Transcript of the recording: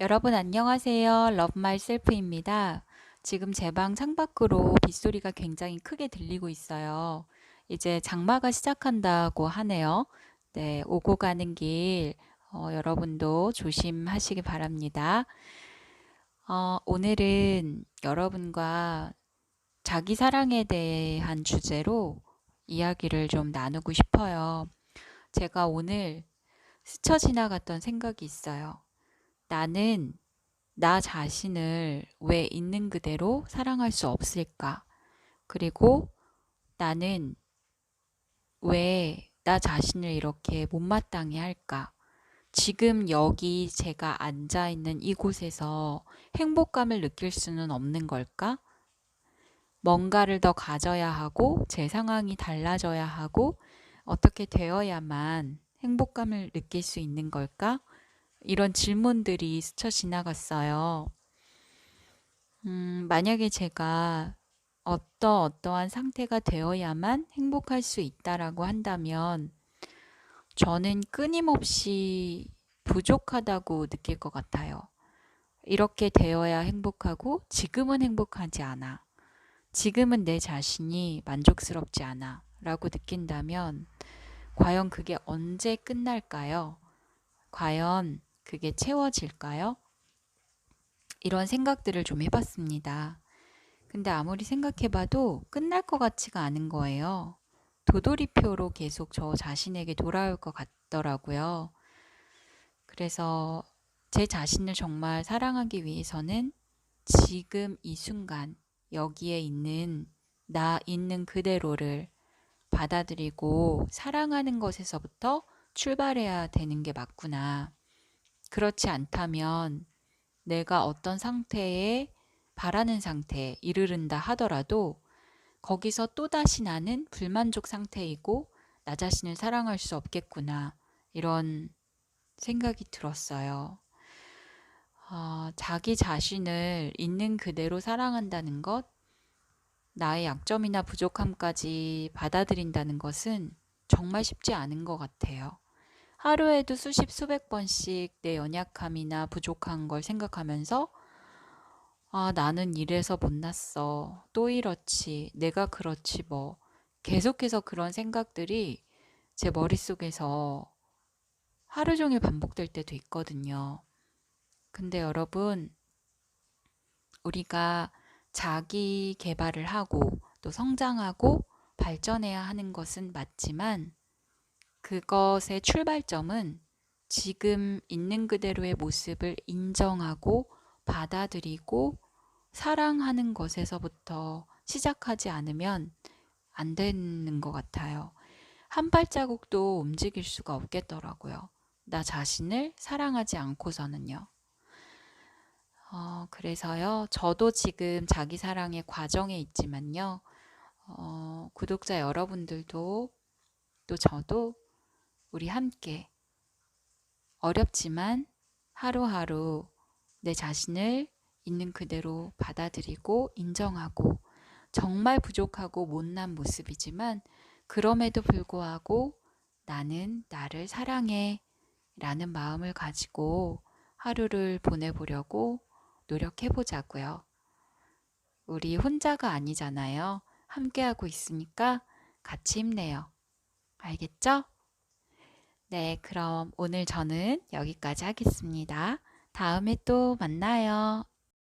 여러분 안녕하세요. 러브 마이 셀프입니다. 지금 제 방 창밖으로 빗소리가 굉장히 크게 들리고 있어요. 이제 장마가 시작한다고 하네요. 네, 오고 가는 길 어, 여러분도 조심하시기 바랍니다. 어, 오늘은 여러분과 자기 사랑에 대한 주제로 이야기를 좀 나누고 싶어요. 제가 오늘 스쳐 지나갔던 생각이 있어요. 나는 나 자신을 왜 있는 그대로 사랑할 수 없을까? 그리고 나는 왜 나 자신을 이렇게 못마땅해 할까? 지금 여기 제가 앉아 있는 이곳에서 행복감을 느낄 수는 없는 걸까? 뭔가를 더 가져야 하고 제 상황이 달라져야 하고 어떻게 되어야만 행복감을 느낄 수 있는 걸까? 이런 질문들이 스쳐 지나갔어요. 음, 만약에 제가 어떠 어떠한 상태가 되어야만 행복할 수 있다라고 한다면 저는 끊임없이 부족하다고 느낄 것 같아요. 이렇게 되어야 행복하고 지금은 행복하지 않아. 지금은 내 자신이 만족스럽지 않아. 라고 느낀다면 과연 그게 언제 끝날까요? 과연 그게 채워질까요? 이런 생각들을 좀 해봤습니다. 근데 아무리 생각해봐도 끝날 것 같지가 않은 거예요. 도돌이표로 계속 저 자신에게 돌아올 것 같더라고요. 그래서 제 자신을 정말 사랑하기 위해서는 지금 이 순간 여기에 있는 나 있는 그대로를 받아들이고 사랑하는 것에서부터 출발해야 되는 게 맞구나. 그렇지 않다면 내가 어떤 상태에 바라는 상태에 이르른다 하더라도 거기서 또다시 나는 불만족 상태이고 나 자신을 사랑할 수 없겠구나. 이런 생각이 들었어요. 어, 자기 자신을 있는 그대로 사랑한다는 것, 나의 약점이나 부족함까지 받아들인다는 것은 정말 쉽지 않은 것 같아요. 하루에도 수십 수백 번씩 내 연약함이나 부족한 걸 생각하면서 아, 나는 이래서 못났어. 또 이렇지. 내가 그렇지 뭐. 계속해서 그런 생각들이 제 머릿속에서 하루 종일 반복될 때도 있거든요. 근데 여러분, 우리가 자기 개발을 하고 또 성장하고 발전해야 하는 것은 맞지만 그것의 출발점은 지금 있는 그대로의 모습을 인정하고 받아들이고 사랑하는 것에서부터 시작하지 않으면 안 되는 것 같아요. 한 발자국도 움직일 수가 없겠더라고요. 나 자신을 사랑하지 않고서는요. 어, 그래서요, 저도 지금 자기 사랑의 과정에 있지만요, 어, 구독자 여러분들도 또 저도 우리 함께 어렵지만 하루하루 내 자신을 있는 그대로 받아들이고 인정하고 정말 부족하고 못난 모습이지만 그럼에도 불구하고 나는 나를 사랑해 라는 마음을 가지고 하루를 보내보려고 노력해 보자고요. 우리 혼자가 아니잖아요. 함께하고 있으니까 같이 힘내요. 알겠죠? 네, 그럼 오늘 저는 여기까지 하겠습니다. 다음에 또 만나요.